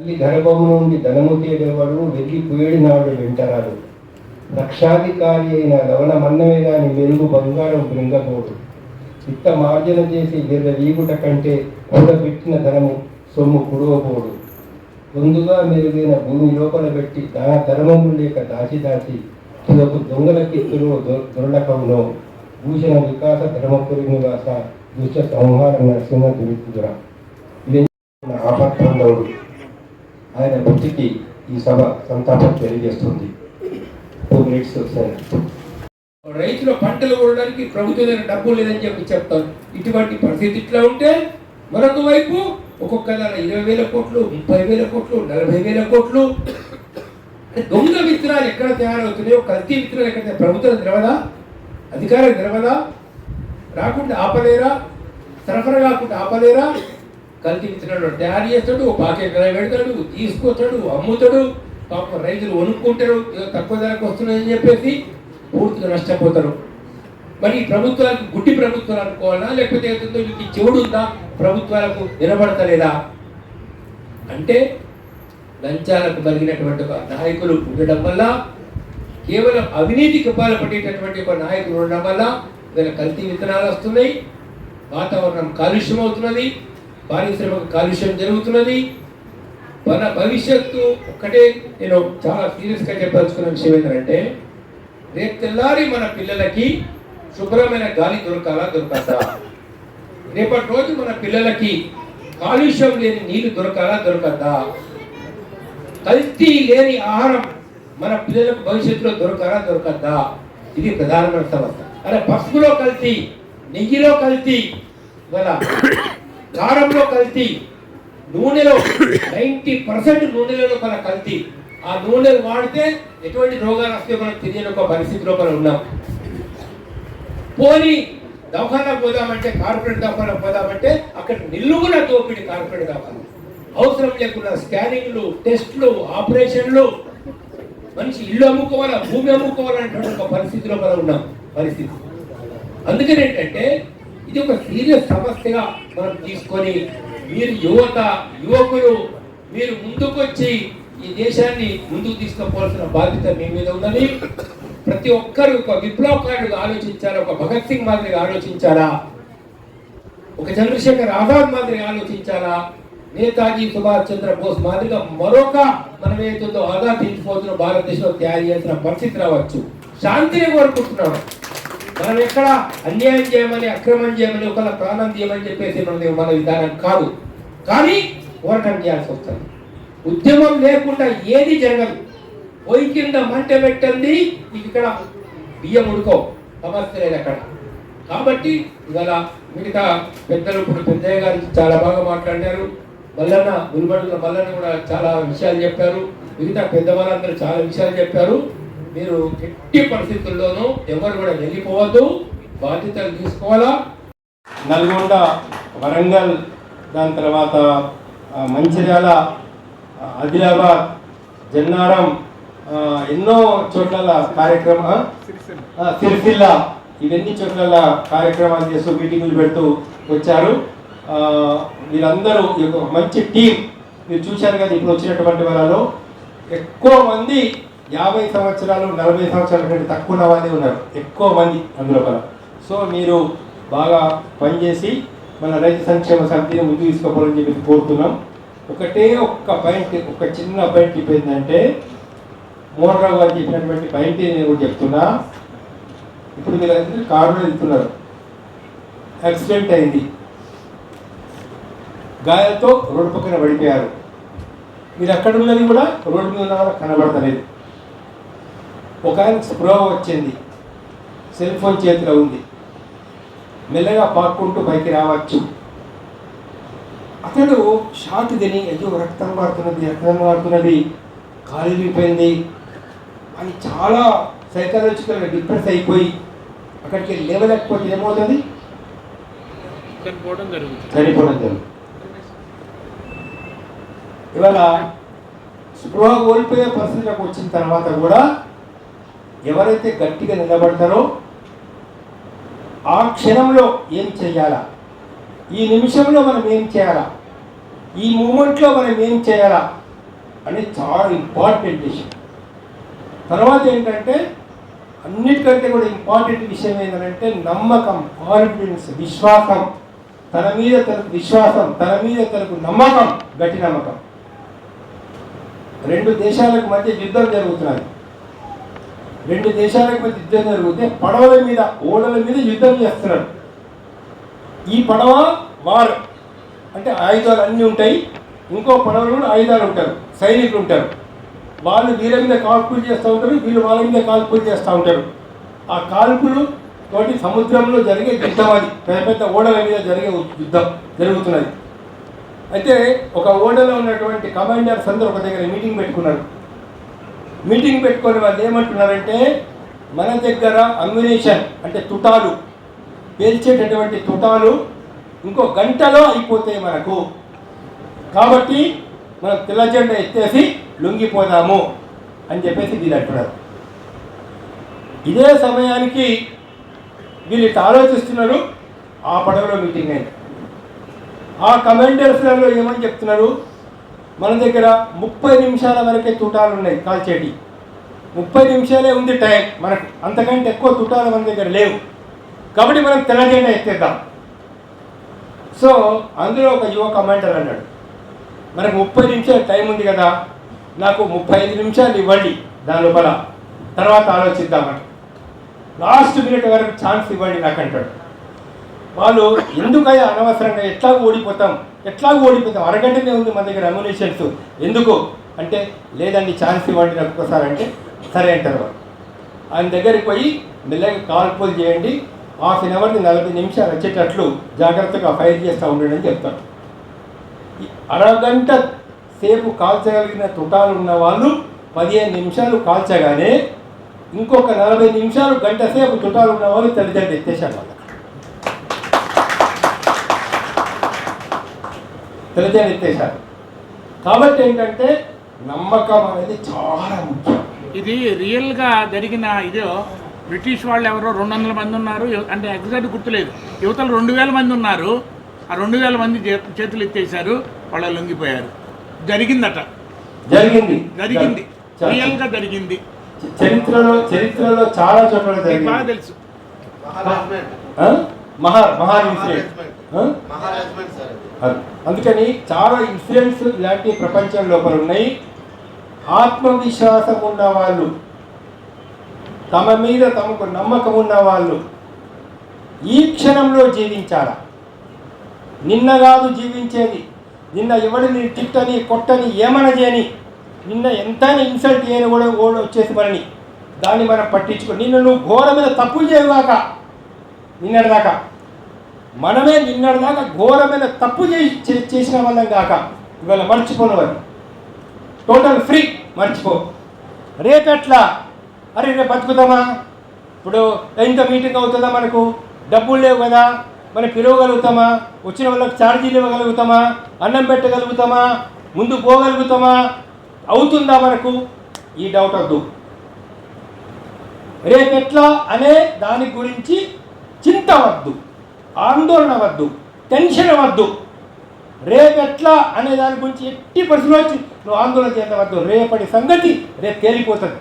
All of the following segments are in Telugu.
తల్లి గర్భము నుండి ధనము తేడేవాడు వెళ్ళి నాడు వెంటరాడు. రక్షాధికారి అయిన లవణ మన్నమే గాని మెరుగు బంగారం బృంగబోడు చిత్త మార్జన చేసి వీళ్ళ వీగుట కంటే కూడబెట్టిన ధనము సొమ్ము కుడవబోడు. ముందుగా మెరుగైన భూమి లోపల పెట్టి దాన ధర్మము లేక దాచి దాచి తులకు దొంగల కిత్తులు దొరలకంలో భూషణ వికాస ధర్మపురి నివాస దుష్ట సంహార నరసింహ దురితురా ఇది ఆపత్తండవుడు ఆయన మృతికి ఈ సభ సంతాపం తెలియజేస్తుంది. టూ మినిట్స్ సార్ రైతుల పంటలు కొనడానికి ప్రభుత్వం దగ్గర డబ్బు లేదని చెప్పి చెప్తాను ఇటువంటి పరిస్థితి ఇట్లా ఉంటే మరొక వైపు ఒక్కొక్క దాని ఇరవై వేల కోట్లు ముప్పై వేల కోట్లు నలభై వేల కోట్లు. దొంగ విత్తనాలు ఎక్కడ తయారవుతున్నాయో కల్తీ విత్తనాలు ఎక్కడ ప్రభుత్వం నిలవదా అధికారం నిలవదా రాకుండా ఆపలేరా? సరఫరా కాకుండా ఆపలేరా? కల్తీ విత్తనాలు తయారు చేస్తాడు పాకెట్ పెడతాడు తీసుకొస్తాడు అమ్ముతాడు. పాప రైతులు వణుక్కుంటారు తక్కువ ధరకు వస్తున్నాయని చెప్పేసి పూర్తిగా నష్టపోతారు. మరి ఈ ప్రభుత్వాలకు గుడ్డి ప్రభుత్వాలు అనుకోవాలా? లేకపోతే ఏదో వీటికి చెవుడు ఉందా? ప్రభుత్వాలకు నిలబడతలేదా అంటే లంచాలకు కలిగినటువంటి ఒక నాయకులు ఉండడం వల్ల కేవలం అవినీతికి పాల్పడేటటువంటి ఒక నాయకులు ఉండడం వల్ల కల్తీ విత్తనాలు వస్తున్నాయి వాతావరణం కాలుష్యం అవుతున్నది పారిశ్రామిక కాలుష్యం జరుగుతున్నది. మన భవిష్యత్తు ఒక్కటే నేను చాలా సీరియస్గా చెప్పదలుచుకున్న విషయం ఏంటంటే రేపు తెల్లారి మన పిల్లలకి శుభ్రమైన గాలి దొరకాలా దొరకదా? రేపటి రోజు మన పిల్లలకి కాలుష్యం లేని నీళ్ళు దొరకాలా దొరకదా? కల్తీ లేని ఆహారం మన పిల్లలకు భవిష్యత్తులో దొరకాలా దొరకద్దా ఇది ప్రధానమైన సమస్య. అరే పసుపులో కల్తీ నెయ్యిలో కల్తీ ఇవాళ కారంలో కల్తీ నూనెలో నైంటీ పర్సెంట్ నూనెలలో మన కల్తీ. ఆ నూనెలు వాడితే ఎటువంటి రోగాలు వస్తే మనం తెలియని ఒక పరిస్థితిలో మనం ఉన్నాం. పోనీ దవాఖానా పోదామంటే కార్పొరేట్ దవాఖానా పోదామంటే అక్కడ నిల్లుగున దోపిడి కార్పొరేట్ దవాఖానా అవసరం లేకుండా స్కానింగ్లు టెస్ట్లు ఆపరేషన్లు. మనిషి ఇల్లు అమ్ముకోవాలా భూమి అమ్ముకోవాలనేటువంటి ఒక పరిస్థితిలో మనం ఉన్నాం. పరిస్థితి. అందుకని ఏంటంటే ఇది ఒక సీరియస్ సమస్యగా మనం తీసుకొని మీరు యువత యువకులు మీరు ముందుకొచ్చి ఈ దేశాన్ని ముందుకు తీసుకుపోవాల్సిన బాధ్యత మీ మీద ఉందని ప్రతి ఒక్కరు ఒక విప్లవకారుడుగా ఆలోచించారా ఒక భగత్ సింగ్ మాదిరిగా ఆలోచించారా ఒక చంద్రశేఖర్ ఆజాద్ మాదిరిగా ఆలోచించారా నేతాజీ సుభాష్ చంద్ర బోస్ మాదిరిగా మరొక మనం ఏదైతుందో ఆజాదించిపోతున్న భారతదేశంలో తయారు చేసిన పరిస్థితి రావచ్చు. శాంతిని కోరుకుంటున్నాడు మనం ఎక్కడ అన్యాయం చేయమని అక్రమం చేయమని ఒకళ్ళ ప్రాణం చేయమని చెప్పేసి మనది మన విధానం కాదు. కానీ పోరాటం చేయాల్సి వస్తుంది. ఉద్యమం లేకుండా ఏది జరగదు. పొయ్యి కింద మంట పెట్టండి ఇక్కడ బియ్యం ఉడుకో. సమస్య లేదు అక్కడ. కాబట్టి ఇవాళ మిగతా పెద్దలు ఇప్పుడు పెద్దయ్య గారు చాలా బాగా మాట్లాడారు. మల్లన్న గురుబడుల మల్లన్న కూడా చాలా విషయాలు చెప్పారు. మిగతా పెద్దవాళ్ళందరూ చాలా విషయాలు చెప్పారు. మీరు ఎట్టి పరిస్థితుల్లోనూ ఎవరు కూడా వెళ్ళిపోవద్దు. బాధ్యతలు తీసుకోవాలా? నల్గొండ వరంగల్ దాని తర్వాత మంచిర్యాల ఆదిలాబాద్ జన్నారం ఎన్నో చోట్ల కార్యక్రమ సిరిసిల్ల. ఇవన్నీ చోట్ల కార్యక్రమాలు చేస్తూ మీటింగులు పెడుతూ వచ్చారు. వీరందరూ మంచి టీం మీరు చూశారు కదా ఇప్పుడు వచ్చినటువంటి వాళ్ళలో. ఎక్కువ మంది యాభై సంవత్సరాలు నలభై సంవత్సరాల కంటే తక్కువ ఉన్న వాళ్ళే ఉన్నారు. ఎక్కువ మంది అందులోపల సో మీరు బాగా పనిచేసి మన రైతు సంక్షేమ సమితిని ముందు తీసుకోవాలని చెప్పి కోరుతున్నాం. ఒకటే ఒక్క పాయింట్ ఒక చిన్న పాయింట్ చెప్పిందంటే మోహన్ రావు గారు చెప్పినటువంటి పాయింట్ నేను కూడా చెప్తున్నా. ఇప్పుడు మీరు కారులో వెళ్తున్నారు. యాక్సిడెంట్ అయింది. గాయాలతో రోడ్డు పక్కన పడిపోయారు. మీరు అక్కడ ఉన్నది కూడా రోడ్డు మీద ఉన్న కనబడతలేదు. ఒక ఆయన స్పృహ వచ్చింది. సెల్ ఫోన్ చేతిలో ఉంది. మెల్లగా పాక్కుంటూ పైకి రావచ్చు. అతడు షాక్ తిని అయ్యో రక్తం మారుతున్నది రక్తం మారుతున్నది కాలు విరిగిపోయింది. అని చాలా సైకలాజికల్గా డిప్రెస్ అయిపోయి అక్కడికి లేవలేకపోతే ఏమవుతుంది? చనిపోవడం జరుగుతుంది. చనిపోవడం జరుగుతుంది. ఇవాళ స్పృహ కోల్పోయే పరిస్థితిలోకి వచ్చిన తర్వాత కూడా ఎవరైతే గట్టిగా నిలబడతారో ఆ క్షణంలో ఏం చేయాలా? ఈ నిమిషంలో మనం ఏం చేయాలా? ఈ మూమెంట్లో మనం ఏం చేయాలా? అనేది చాలా ఇంపార్టెంట్ విషయం. తర్వాత ఏంటంటే అన్నిటికంటే కూడా ఇంపార్టెంట్ విషయం ఏంటంటే నమ్మకం కాన్ఫిడెన్స్ విశ్వాసం. తన మీద తనకు విశ్వాసం తన మీద తనకు నమ్మకం గట్టి నమ్మకం. రెండు దేశాలకు మధ్య యుద్ధం జరుగుతున్నది. రెండు దేశాలకు మధ్య యుద్ధం జరిగితే పడవల మీద ఓడల మీద యుద్ధం చేస్తున్నారు ఈ పడవ వార్ అంటే ఆయుధాలు అన్నీ ఉంటాయి. ఇంకో పడవలు కూడా ఆయుధాలు ఉంటారు సైనికులు ఉంటారు. వాళ్ళు వీళ్ళ మీద కాల్పులు చేస్తూ ఉంటారు వీళ్ళు వాళ్ళ మీద కాల్పులు చేస్తూ ఉంటారు. ఆ కాల్పులు తోటి సముద్రంలో జరిగే యుద్ధం అది. పెద్ద పెద్ద ఓడల మీద జరిగే యుద్ధం జరుగుతున్నది. అయితే ఒక ఓడలో ఉన్నటువంటి కమాండర్స్ అందరూ ఒక దగ్గర మీటింగ్ పెట్టుకున్నారు. మీటింగ్ పెట్టుకొని వాళ్ళు ఏమంటున్నారంటే మన దగ్గర అమ్యునేషన్ అంటే తుటాలు పేల్చేటటువంటి తుటాలు ఇంకో గంటలో అయిపోతాయి మనకు. కాబట్టి మనం తెల్లజెండ ఎత్తేసి లొంగిపోదాము అని చెప్పేసి వీళ్ళు అంటున్నారు. ఇదే సమయానికి వీళ్ళు ఇట్లా ఆలోచిస్తున్నారు ఆ పడవలో మీటింగ్ అయింది. ఆ కమాండర్స్లలో ఏమని చెప్తున్నారు? మన దగ్గర ముప్పై నిమిషాల వరకే తుటాలు ఉన్నాయి కాల్చేటి ముప్పై నిమిషాలే ఉంది టైం మనకు. అంతకంటే ఎక్కువ తుటాలు మన దగ్గర లేవు. కాబట్టి మనం తెలంగాణ ఎత్తేద్దాం. సో అందులో ఒక యువ కమాండర్ అన్నాడు. మనకు ముప్పై నిమిషాలు టైం ఉంది కదా నాకు ముప్పై ఐదు నిమిషాలు ఇవ్వండి దాని లోపల. తర్వాత ఆలోచిద్దామని. లాస్ట్ మినిట్ వరకు ఛాన్స్ ఇవ్వండి నాకు అంటాడు వాళ్ళు ఎందుకయ్యా అనవసరంగా ఎట్లా ఓడిపోతాం? ఎట్లా ఓడిపోతాం. అరగంటనే ఉంది మన దగ్గర అమ్యునేషన్స్ ఎందుకు? అంటే లేదండి ఛాన్స్ ఇవ్వండి నాకు ఒకసారి అంటే సరే అంటారు ఆయన దగ్గరికి పోయి మెల్లగా కాల్పులు చేయండి. హాఫ్ అన్ అవర్ని నలభై నిమిషాలు వచ్చేటట్లు జాగ్రత్తగా ఫైర్ చేస్తూ ఉండండి అని చెప్తారు. అరగంట సేపు కాల్చగలిగిన తుటాలు ఉన్న వాళ్ళు పదిహేను నిమిషాలు కాల్చగానే ఇంకొక నలభై నిమిషాలు గంట సేపు తుటాలు ఉన్న వాళ్ళు తల్లిదండ్రులు ఎత్తేసారు వాళ్ళకి. ఎత్తేసారు. కాబట్టి ఏంటంటే నమ్మకం అనేది చాలా ముఖ్యం. ఇది రియల్గా జరిగిన ఇదో బ్రిటిష్ వాళ్ళు ఎవరో రెండు వందల మంది ఉన్నారు అంటే ఎగ్జాక్ట్ గుర్తులేదు. యువతలు రెండు వేల మంది ఉన్నారు ఆ రెండు వేల మంది చే- చేతులు ఎత్తేసారు వాళ్ళు లొంగిపోయారు. జరిగిందట. జరిగింది. జరిగింది. రియల్గా జరిగింది. చరిత్రలో చరిత్రలో చాలా చోట్ల మీకు బాగా తెలుసు. ఆ? మహా మహా ఇన్సిడెంట్. అందుకని చాలా ఇన్సిడెంట్స్ ఇలాంటి ప్రపంచం లోపల ఉన్నాయి. ఆత్మవిశ్వాసం ఉన్న వాళ్ళు తమ మీద తమకు నమ్మకం ఉన్న వాళ్ళు ఈ క్షణంలో జీవించాల? నిన్న కాదు జీవించేది. నిన్న ఎవడిని తిట్టని కొట్టని ఏమన చేయని నిన్న ఎంతైనా ఇన్సల్ట్ చేయని కూడా కూడా వచ్చేసి మనని దాన్ని మనం పట్టించుకో నిన్న నువ్వు ఘోరమైన తప్పులు చేయగాక నిన్నటిదాకా మనమే నిన్నటిదాకా ఘోరమైన తప్పు చేసి చే- చేసిన వాళ్ళం కాక ఇవాళ మర్చిపోనవని టోటల్ ఫ్రీ మర్చిపో. రేపెట్లా? అరే రేపు బతుకుతామా? ఇప్పుడు ఎంత మీటింగ్ అవుతుందా మనకు డబ్బులు లేవు కదా మనం పిలవగలుగుతామా వచ్చిన వాళ్ళకి ఛార్జీలు ఇవ్వగలుగుతామా? అన్నం పెట్టగలుగుతామా? ముందు పోగలుగుతామా? అవుతుందా మనకు? ఈ డౌట్ వద్దు. రేపెట్లా అనే దాని గురించి చింత వద్దు. ఆందోళన వద్దు టెన్షన్ వద్దు. రేపెట్లా అనే దాని గురించి ఎట్టి పరిస్థితిలో వచ్చి నువ్వు ఆందోళన చేయవద్దు రేపటి సంగతి రేపు తేలిపోతుంది.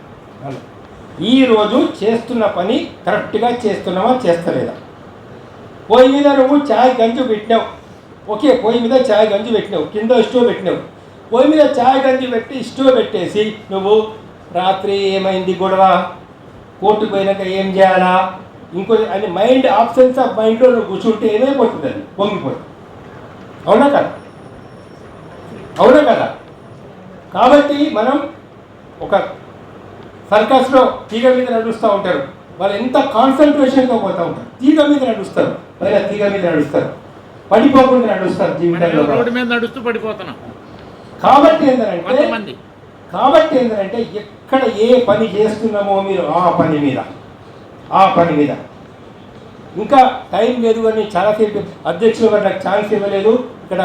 ఈరోజు చేస్తున్న పని కరెక్ట్గా చేస్తున్నావా చేస్తలేదా? పొయ్యి మీద నువ్వు చాయ్ గంజు పెట్టినావు. ఓకే పొయ్యి మీద చాయ్ గంజు పెట్టినావు. కింద స్టవ్ పెట్టినావు. పొయ్యి మీద చాయ్ గంజు పెట్టి స్టవ్ పెట్టేసి నువ్వు రాత్రి ఏమైంది గొడవ? కోర్టుకు పోయినాక ఏం చేయాలా? ఇంకో అని మైండ్ ఆబ్సెన్స్ ఆఫ్ మైండ్లో నువ్వు కూర్చుంటే ఏమైపోతుంది అది? పొంగిపోతుంది. అవునా కదా? అవునా కదా? కాబట్టి మనం ఒక సర్కస్లో తీగ మీద నడుస్తూ ఉంటారు. వాళ్ళు ఎంత కాన్సన్ట్రేషన్గా పోతూ ఉంటారు? తీగ మీద నడుస్తారు. పైన తీగ మీద నడుస్తారు. పడిపోకుండా నడుస్తారు జీవితంలో. రోడ్డు మీద నడుస్తూ పడిపోతున్నాం. కాబట్టి ఏంటంటే కాబట్టి ఏంటంటే ఎక్కడ ఏ పని చేస్తున్నామో మీరు ఆ పని మీద. ఆ పని మీద. ఇంకా టైం లేదు అని చాలాసేపు అధ్యక్షులు గారు నాకు ఛాన్స్ ఇవ్వలేదు. ఇక్కడ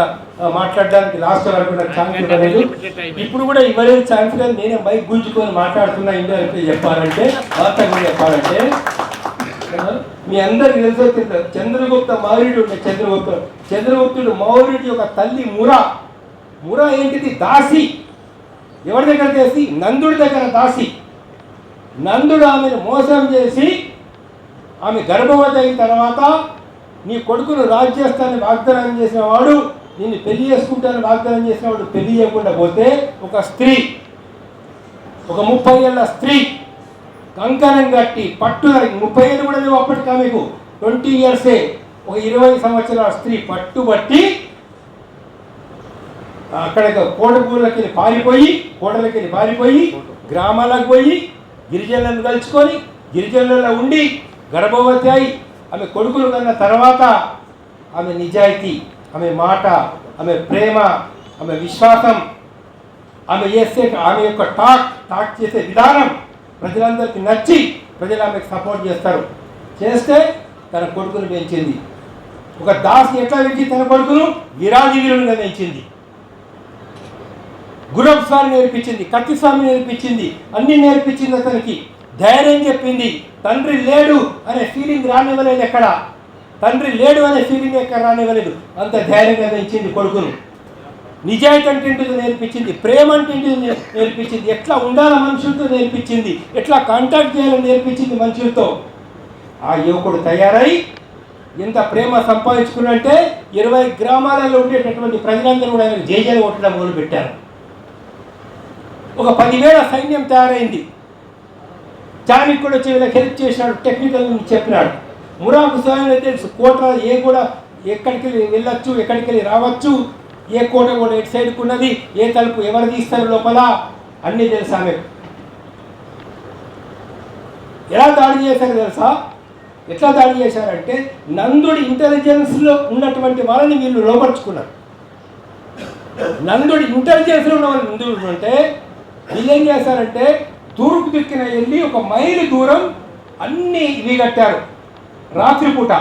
మాట్లాడడానికి లాస్ట్ వరకు నాకు ఛాన్స్ ఇవ్వలేదు. ఇప్పుడు కూడా ఇవ్వలేదు ఛాన్స్ కానీ నేనే బైక్ గుంజుకొని మాట్లాడుతున్నా ఇండైరెక్ట్ చెప్పాలంటే వాస్తవంగా చెప్పాలంటే. మీ అందరికి తెలుసో తెలుసు చంద్రగుప్త మౌర్యుడు ఉండే చంద్రగుప్త. చంద్రగుప్తుడు మౌర్యుడి యొక్క తల్లి ముర. ముర ఏంటిది? దాసి. ఎవరి దగ్గర చేసి? నందుడి దగ్గర దాసి. నందుడు ఆమెను మోసం చేసి ఆమె గర్భవతి అయిన తర్వాత నీ కొడుకును రాజ్యస్థాన్ని వాగ్దానం చేసిన వాడు నిన్ను పెళ్ళి చేసుకుంటాను వాగ్దానం చేసిన వాడు పెళ్ళి చేయకుండా పోతే ఒక స్త్రీ ఒక ముప్పై ఏళ్ళ స్త్రీ కంకణం కట్టి పట్టు ముప్పై ఏళ్ళు కూడా లేవు అప్పటికి ఆమెకు. ట్వంటీ ఇయర్సే ఒక ఇరవై సంవత్సరాల స్త్రీ పట్టుబట్టి అక్కడ కోటపూర్లకి వెళ్ళి పారిపోయి కోటలకి వెళ్ళి పారిపోయి గ్రామాలకు పోయి గిరిజనులను కలుసుకొని గిరిజనులలో ఉండి గర్భవతి అయి ఆమె కొడుకులు కన్న తర్వాత ఆమె నిజాయితీ ఆమె మాట ఆమె ప్రేమ ఆమె విశ్వాసం ఆమె చేసే ఆమె యొక్క టాక్ టాక్ చేసే విధానం ప్రజలందరికీ నచ్చి ప్రజలు ఆమెకు సపోర్ట్ చేస్తారు. చేస్తే తన కొడుకును పెంచింది. ఒక దాస్ని ఎట్లా పెంచి తన కొడుకును విరాజివీరునిగా పెంచింది. గురబ్ స్వామి నేర్పించింది కత్తి స్వామి నేర్పించింది అన్ని నేర్పించింది అతనికి. ధైర్యం చెప్పింది. తండ్రి లేడు అనే ఫీలింగ్ రానివ్వలేదు ఎక్కడ? తండ్రి లేడు అనే ఫీలింగ్ ఎక్కడ రానివ్వలేదు. అంత ధైర్యంగా ఇచ్చింది కొడుకును. నిజాయితీ అంటే నేర్పించింది ప్రేమ అంటే ఏంటిదో నేర్పించింది. ఎట్లా ఉండాలి మనుషులతో నేర్పించింది ఎట్లా కాంటాక్ట్ చేయాలని నేర్పించింది మనుషులతో. ఆ యువకుడు తయారై ఎంత ప్రేమ సంపాదించుకున్నంటే ఇరవై గ్రామాలలో ఉండేటటువంటి ప్రజలందరూ కూడా ఆయన జేజలు కొట్టడం మొదలుపెట్టారు. ఒక పదివేల సైన్యం తయారైంది. చానికి కూడా వచ్చి వీళ్ళకి హెల్ప్ చేసినాడు టెక్నికల్ నుంచి చెప్పినాడు. మురా స్వామి తెలుసు కోట ఏ కూడా ఎక్కడికి వెళ్ళి వెళ్ళొచ్చు ఎక్కడికి వెళ్ళి రావచ్చు ఏ కోట కూడా ఎటు సైడ్కి ఉన్నది ఏ తలుపు ఎవరు తీస్తారు లోపల అన్నీ తెలుసు ఆమె ఎలా దాడి చేశారు తెలుసా? ఎట్లా దాడి చేశారంటే నందుడి ఇంటెలిజెన్స్లో ఉన్నటువంటి వాళ్ళని వీళ్ళు లోపరుచుకున్నారు. నందుడి ఇంటెలిజెన్స్లో ఉన్న వాళ్ళు ముందు అంటే వీళ్ళు ఏం చేశారంటే తూర్పు దిక్కున వెళ్ళి ఒక మైలు దూరం అన్ని ఇవి కట్టారు. రాత్రిపూట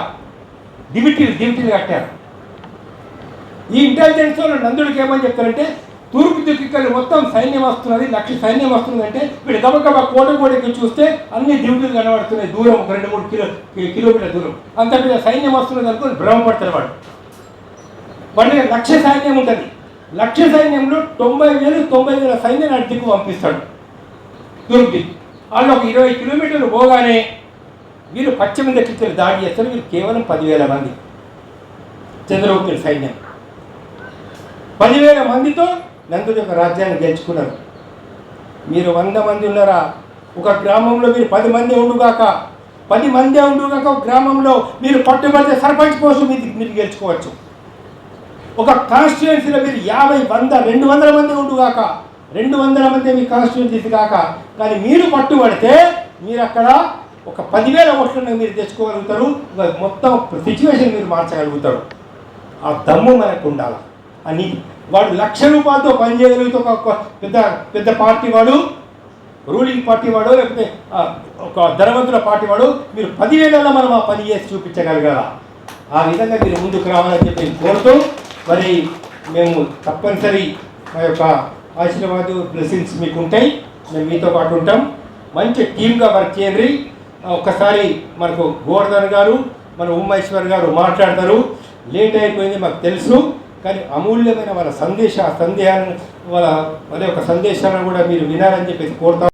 దివిటీలు దివిటీలు కట్టారు. ఈ ఇంటెలిజెన్స్ నందుడికి ఏమని చెప్తారంటే తూర్పు దిక్కుకెళ్ళి మొత్తం సైన్యం వస్తున్నది లక్ష సైన్యం వస్తుందంటే వీడు గబగబా కోట కోటకి చూస్తే అన్ని దివిటీలు కనబడుతున్నాయి. దూరం ఒక రెండు మూడు కిలో కిలోమీటర్ల దూరం. అంత సైన్యం వస్తున్నది అనుకుని భ్రమపడతారు వాడు. వాడి లక్ష సైన్యం ఉంటుంది. లక్ష సైన్యంలో తొంభై వేలు తొంభై వేల సైన్యాన్ని అటు దిక్కు పంపిస్తాడు. దుర్గి వాళ్ళు ఒక ఇరవై కిలోమీటర్లు పోగానే వీరు పశ్చిమ దక్షిణలు దాడి చేస్తారు. వీరు కేవలం పదివేల మంది చంద్రగుప్తుడి సైన్యం. పదివేల మందితో నందుడి యొక్క రాజ్యాన్ని గెలుచుకున్నారు. మీరు వంద మంది ఉన్నారా? ఒక గ్రామంలో మీరు పది మంది ఉండుగాక పది మంది ఉండుగాక ఒక గ్రామంలో మీరు పట్టుబడితే సర్పంచ్ కోసం మీరు మీరు గెలుచుకోవచ్చు. ఒక కాన్స్టిట్యుయెన్సీలో మీరు యాభై వంద రెండు వందల మంది ఉండుగాక రెండు వందల మంది మీ కాన్స్టిట్యుయెన్సీ కాక కానీ మీరు పట్టుబడితే మీరు అక్కడ ఒక పదివేల ఓట్లను మీరు తెచ్చుకోగలుగుతారు. మొత్తం సిచ్యువేషన్ మీరు మార్చగలుగుతారు. ఆ దమ్ము మనకు ఉండాలి? అని వాడు లక్ష రూపాయలతో పనిచేయగలిగితే ఒక పెద్ద పెద్ద పార్టీ వాడు రూలింగ్ పార్టీ వాడు లేకపోతే ఒక ధనవంతుల పార్టీ వాడు మీరు పదివేలలో మనం ఆ పని చేసి చూపించగలగాల. ఆ విధంగా మీరు ముందుకు రావాలని చెప్పి కోరుతూ మరి మేము తప్పనిసరి మా యొక్క ఆశీర్వాదు బ్లెస్సింగ్స్ మీకు ఉంటాయి మేము మీతో పాటు ఉంటాం. మంచి టీమ్గా వర్క్ చేయండి. ఒకసారి మనకు గోవర్ధన్ గారు మన ఉమ్మేశ్వర్ గారు మాట్లాడతారు. లేట్ అయిపోయింది మాకు తెలుసు కానీ అమూల్యమైన వాళ్ళ సందేశ సందేహాన్ని వాళ్ళ వాళ్ళ యొక్క సందేశాలను కూడా మీరు వినాలని చెప్పేసి కోరుతాం